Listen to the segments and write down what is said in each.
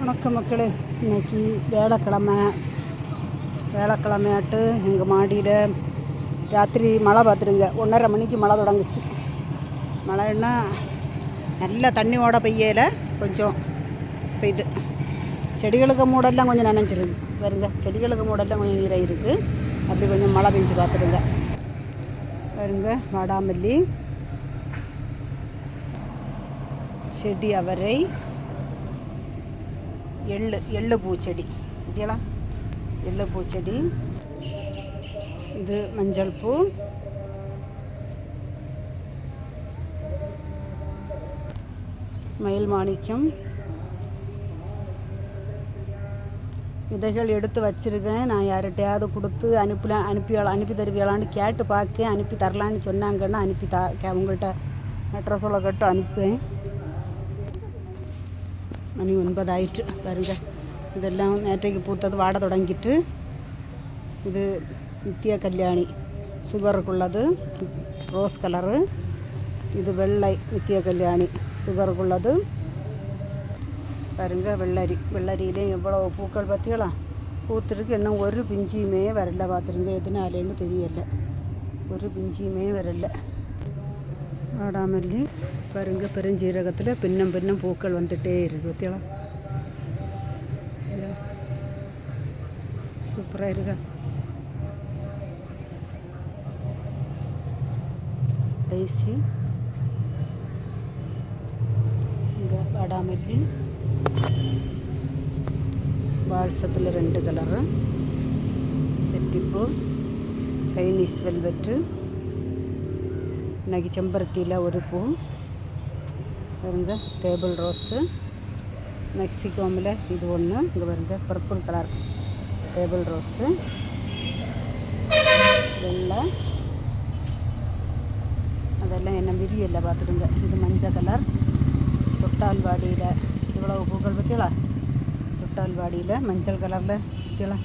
வணக்கம் மக்களே. இன்னைக்கு வேலைக்கிழமை. வேலைக்கிழமையாட்டு எங்கள் மாடியில் ராத்திரி மழை பார்த்துருங்க ஒன்றரை மணிக்கு மழை தொடங்குச்சு. மழைன்னா நல்லா தண்ணி ஓட பெய்யல. கொஞ்சம் பெய்யுது செடிகளுக்கு மூடெல்லாம் கொஞ்சம் நினைஞ்சிருங்க. வருங்க செடிகளுக்கு மூடெல்லாம் கொஞ்சம் ஈரம் இருக்குது அப்படி கொஞ்சம் மழை பெஞ்சு பார்த்துடுங்க. வருங்க வாடாமல்லி. செடி அவரை எள்ளு எள்ளு பூச்செடி. இதெல்லா எள்ளு பூச்செடி. இது மஞ்சள் பூ. மயில் மாணிக்கம். விதைகள் எடுத்து வச்சுருக்கேன். நான் யார்கிட்டையாவது கொடுத்து அனுப்பல அனுப்பி அனுப்பி தருவியலான்னு கேட்டு பார்க்க அனுப்பி தரலான்னு சொன்னாங்கன்னா அனுப்பி த அவங்கள்ட்ட அட்ரஸ் அட்ரஸோட கட்டு அனுப்புவேன். மணி ஒன்பதாயிற்று. பாருங்க. இதெல்லாம் நேற்றைக்கு பூத்தது வாட தொடங்கிட்டு இது நித்திய கல்யாணி. சுகருக்குள்ளது ரோஸ் கலரு. இது வெள்ளை நித்திய கல்யாணி. சுகருக்குள்ளது பாருங்க வெள்ளரி. வெள்ளரியிலையும் எவ்வளோ பூக்கள் பார்த்தீங்களா பூத்திருக்கு. இன்னும் ஒரு பிஞ்சியுமே வரல. பார்த்துருங்க எதுனாலேன்னு தெரியல. ஒரு பிஞ்சியுமே வரல. வாடாமல்லி பாருங்க பெருஞ்சீரகத்தில் பின்னம் பின்னம் பூக்கள் வந்துட்டே இருக்கு பார்த்தீங்களா சூப்பராக இருக்கா? டைசி. இங்கே வாடாமல்லி வால்சத்தில் ரெண்டு கலரு. தெட்டிப்பூ. Chinese velvet. இன்றைக்கி செம்பருத்தியில் ஒரு பூ. பாருங்க டேபிள் ரோஸு மெக்சிகோமில் இது ஒன்று இங்கே பாருங்க பர்பிள் கலர் டேபிள் ரோஸு வெள்ளை. அதெல்லாம் என்ன விரியல்ல பார்த்துடுங்க இது மஞ்சள் கலர் தொட்டால்வாடியில். இவ்வளோ பூக்கள் பற்றியலா தொட்டால்வாடியில் மஞ்சள் கலரில் பற்றியலாம்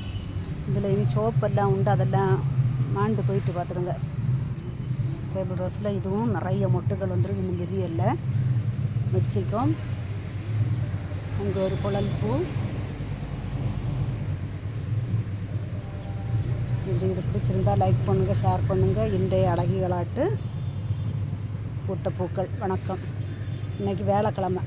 இதில் இனி சோப்பெல்லாம் உண்டு அதெல்லாம் மாண்டு போயிட்டு பார்த்துடுங்க டேபிள் ரோஸில் இதுவும் நிறைய மொட்டுகள் வந்துடும் இன்னும் மிரியலில் மெக்சிகோ அங்கே ஒரு குழல் பூ. இது இது பிடிச்சிருந்தா லைக் பண்ணுங்கள் ஷேர் பண்ணுங்கள் இன்றைய அழகிகளாட்டு பூத்த பூக்கள். வணக்கம். இன்னைக்கு வேலைக்கிழமை.